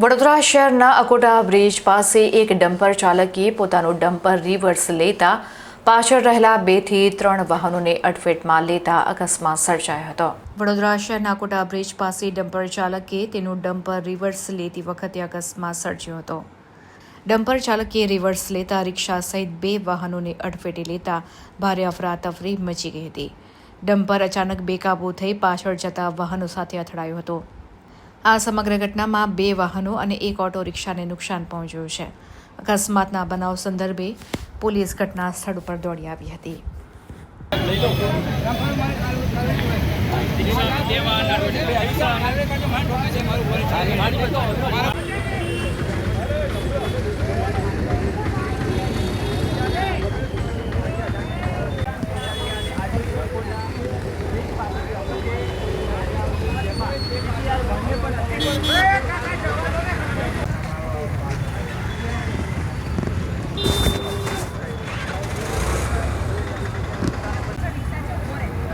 વડોદરા શહેરના અકોટા બ્રિજ પાસે એક ડમ્પર ચાલકે પોતાનું ડમ્પર રિવર્સ લેતા પાછળ રહેલા બેથી ત્રણ વાહનોને અડફેટમાં લેતા અકસ્માત સર્જાયો હતો. વડોદરા શહેરના કોટા બ્રિજ પાસે ડમ્પર ચાલકે તેનું ડમ્પર રિવર્સ લેતી વખતે અકસ્માત સર્જ્યો હતો. ડમ્પર ચાલકે રિવર્સ લેતા રિક્ષા સહિત બે વાહનોને અડફેટે લેતા ભારે અફરાતફરી મચી ગઈ હતી. ડમ્પર અચાનક બેકાબૂ થઈ પાછળ જતા વાહનો સાથે અથડાયો હતું. આ સમગ્ર ઘટનામાં બે વાહનો અને એક ઓટો રિક્ષાને નુકસાન પહોંચ્યું છે. અકસ્માતના બનાવ સંદર્ભે પોલીસ ઘટના સ્થળ ઉપર દોડી આવી હતી.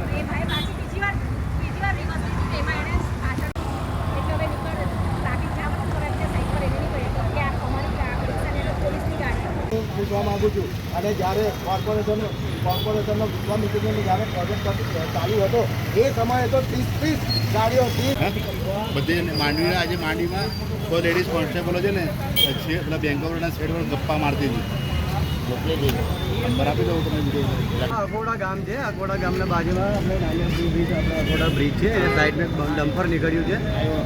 એ ભાઈ પાછી બીજી વાર બીજી વાર reverse લીધી તો એમાં એણે પાછળ એટલે હવે નીકળ ટ્રાફિક જામ હતું તો એમને સાઈડ પર એને નહીં કહ્યું કે આ અમારી આ રિક્ષાને તો પોલીસની ગાડી હતી. હું પૂછવા માંગુ છું. અને જ્યારે કોર્પોરેશન કોર્પોરેશનનો વિશ્વામિત્રીનો જ્યારે પ્રોજેક્ટ ચાલુ હતો, એ સમયે તો ત્રીસ ત્રીસ ગાડીઓ બધે માંડવીના, આજે માંડવીમાં તો લેડીઝ કોન્સ્ટેબલો છે ને પેલા બેંક ઓફ બરોડાના સેટ પર ગપ્પા મારતી હતી. અકોડા ગામ છે. અકોડા ગામના બાજુમાં આપણે બ્રિજ છે. એ સાઈડમાં ડમ્પર નીકળ્યું છે.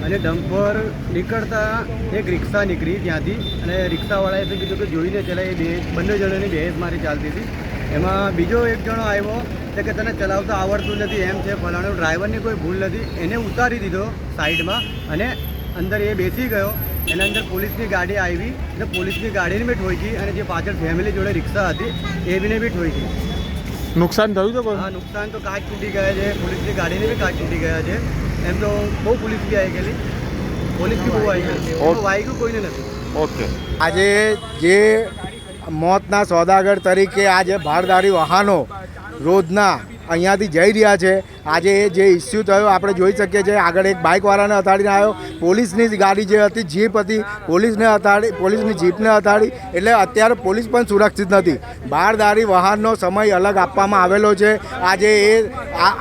અને ડમ્પર નીકળતા એક રિક્ષા નીકળી ત્યાંથી. અને રિક્ષાવાળાએ તો કીધું કે જોઈને ચલાય એ બે બંને જણોની બહેસ મારી ચાલતી હતી. એમાં બીજો એક જણો આવ્યો કે તને ચલાવતા આવડતું નથી, એમ છે. ફલાણો ડ્રાઈવરની કોઈ ભૂલ નથી. એને ઉતારી દીધો સાઈડમાં અને અંદર એ બેસી ગયો. એના અંદર પોલીસની ગાડી આવી એટલે પોલીસની ગાડીને બી ઠોકી અને જે પાછળ ફેમિલી જોડે રિક્ષા હતી એ બીને બી ગઈ. નુકસાન થયું છે હા નુકસાન તો કાચ તૂટી ગયા છે. પોલીસની ગાડીને બી કાચ તૂટી ગયા છે. એમ તો બહુ પોલીસ બી આવી ગયેલી. પોલીસ બી બહુ આવી ગયેલી. વાઈ ગયું કોઈને નથી. ઓકે. આજે જે મોતના સોદાગર તરીકે આજે ભારદારી વાહનો રોજના અહીંયાથી જઈ રહ્યા છે. આજે જે ઇસ્યુ થયો, આપણે જોઈ શકીએ છીએ, આગળ એક બાઇકવાળાને અથાડીને આવ્યો. પોલીસની ગાડી જે હતી, જીપ હતી, પોલીસને અથાડી પોલીસની જીપને અથાડી એટલે અત્યારે પોલીસ પણ સુરક્ષિત નથી. બારદારી વાહનનો સમય અલગ આપવામાં આવેલો છે. આજે એ,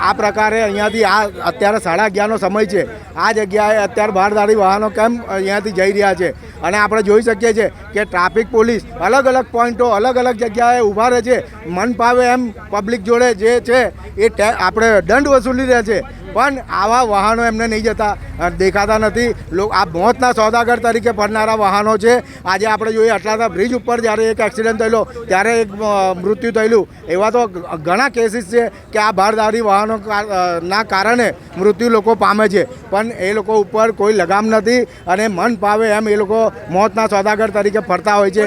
આ પ્રકારે અહીંયાથી આ, અત્યારે સાડા અગિયારનો સમય છે. આ જગ્યાએ અત્યારે બારદારી વાહનો કેમ અહીંયાથી જઈ રહ્યા છે? અને આપણે જોઈ શકીએ છીએ કે ટ્રાફિક પોલીસ અલગ અલગ પોઈન્ટો અલગ અલગ જગ્યાએ ઊભા રહે છે. મન ફાવે એમ પબ્લિક જોડે જે છે એ આપણે દંડ વસૂલી રહ્યા છે. પણ આવા વાહનો એમને નહીં જતા. દેખાતા નથી. આ મોતના સોદાગર તરીકે ફરનારા વાહનો છે. આજે આપણે જોઈએ અટલાતા બ્રિજ ઉપર જ્યારે એક એક્સિડન્ટ થયેલો ત્યારે એક મૃત્યુ થયેલું. એવા તો ઘણા કેસીસ છે કે આ ભારદારી વાહનો ના કારણે મૃત્યુ લોકો પામે છે. પણ એ લોકો ઉપર કોઈ લગામ નથી અને મન પાવે એમ એ લોકો મોતના સોદાગર તરીકે ફરતા હોય છે.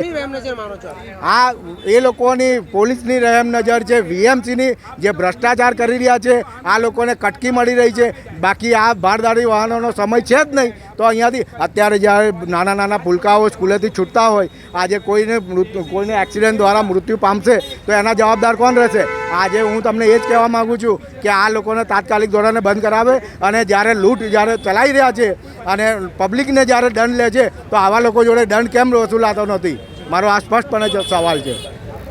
આ એ લોકોની પોલીસની રહેમ નજર છે વીએમસીની જે ભ્રષ્ટાચાર કરી રહ્યા છે આ લોકોને કટકી મળી રહી છે. બાકી આ ભારદારી વાહનોનો સમય છે જ નહીં. તો અહીંયાથી અત્યારે જ્યારે નાના નાના ફૂલકાઓ સ્કૂલેથી છૂટતા હોય, આજે કોઈને કોઈને એક્સિડન્ટ દ્વારા મૃત્યુ પામશે, તો એના જવાબદાર કોણ રહેશે? આજે હું તમને એ જ કહેવા માગું છું કે આ લોકોને તાત્કાલિક ધોરણે બંધ કરાવે અને જ્યારે લૂંટ જ્યારે ચલાવી રહ્યા છે અને પબ્લિકને જ્યારે દંડ લે છે, તો આવા લોકો જોડે દંડ કેમ વસૂલાતો નથી? મારો આ સ્પષ્ટપણે સવાલ છે.